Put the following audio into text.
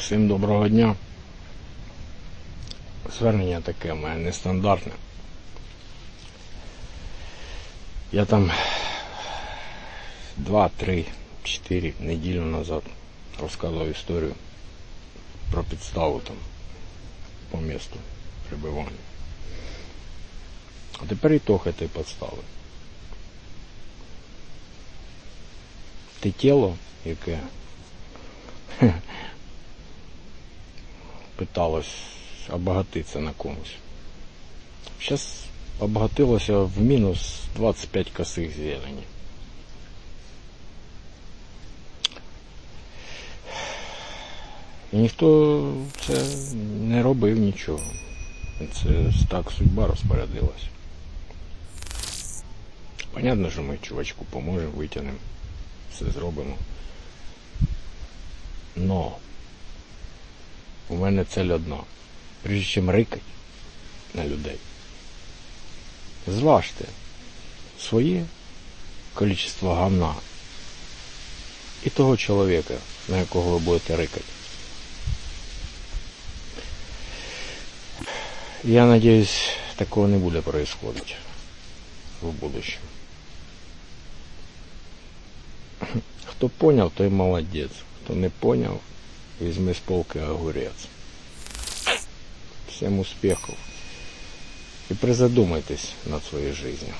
Всім доброго дня. Звернення таке в мене нестандартне. Я там 2, 3, 4 неділю назад розказував історію про підставу там по місту прибивання. А тепер ітог этой підстави. Те тіло, яке питалось обогатитися на комусь. Зараз обогатилося в мінус 25 косих зелені. І ніхто це не робив нічого. Це так судьба розпорядилась. Понятно, що ми чувачку поможемо, витягнемо, все зробимо. Но у мене цель одна. Прежде чим рикать на людей, зважте своє количество гамна і того чоловіка, на якого ви будете рикати. Я надеюсь, такого не буде происходить в будущем. Хто поняв, той молодець. Хто не поняв, візьми с полки огурец. Всем успехов. И призадумайтесь над своей жизнью.